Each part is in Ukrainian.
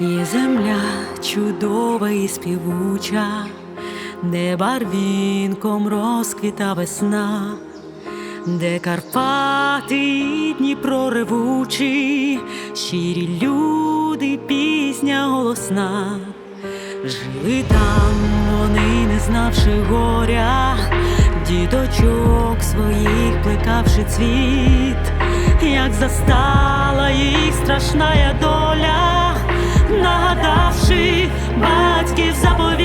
Є земля чудова і співуча, де барвінком розквіта весна, де Карпати і Дніпро ревучі, щирі люди, пісня голосна. Жили там вони, не знавши горя, діточок своїх плекавши цвіт, як застала їх страшна доля, нагадавши батьків заповіт,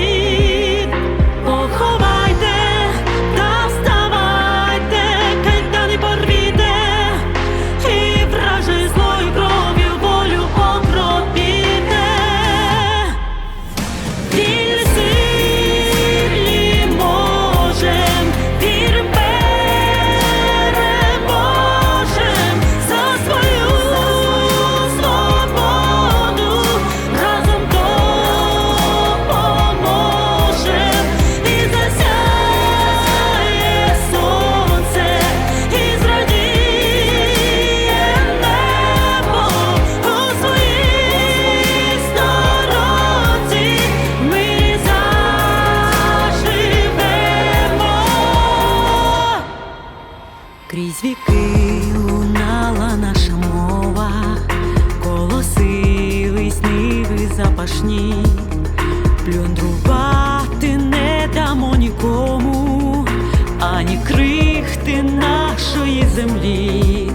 землі.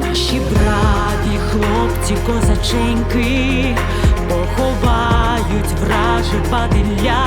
Наші браті, хлопці, козаченьки поховають враже падилля,